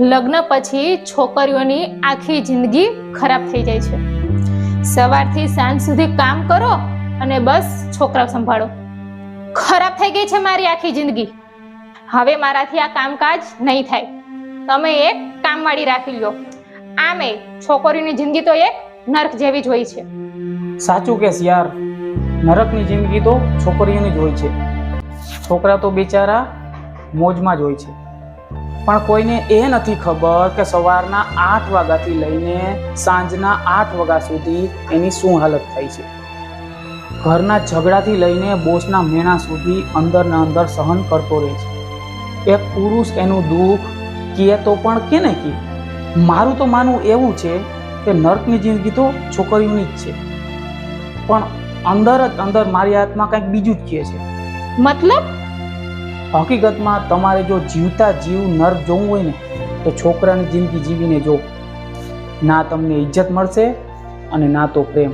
લગ્ન પછી છોકરીઓની આખી જિંદગી ખરાબ થઈ જાય છે. સવારથી સાંજ સુધી કામ કરો અને બસ છોકરા સંભાળો. ખરાબ થઈ ગઈ છે મારી આખી જિંદગી. હવે મારાથી આ કામકાજ નહીં થાય. તમે એક કામવાળી રાખી લો. આમે છોકરીની જિંદગી તો એક નર્ક જેવી જ હોય છે. સાચું કેસ યાર. નરકની જિંદગી તો છોકરીઓની જ હોય છે. છોકરા તો બિચારા મોજમાં જ હોય છે. પણ કોઈને એ નથી ખબર કે સવારના આઠ વાગ્યાથી લઈને સાંજના આઠ વાગ્યા સુધી એની શું હાલત થાય છે. ઘરના ઝઘડાથી લઈને બોસના મેણા સુધી અંદર ને અંદર સહન કરતો રહે છે. એક પુરુષ એનું દુઃખ કહે તો પણ કે ને કે મારું તો માનવું એવું છે કે નર્કની જિંદગી તો છોકરીઓની જ છે. પણ અંદર જ અંદર મારી આત્મા કંઈક બીજું જ કહે છે. મતલબ? હકીકતમાં તમારે જો જીવતા જીવ નર્ક જોવું હોય ને, તો છોકરાની જિંદગી જીવીને જો ના તમને ઇજ્જત મળશે અને ના તો પ્રેમ.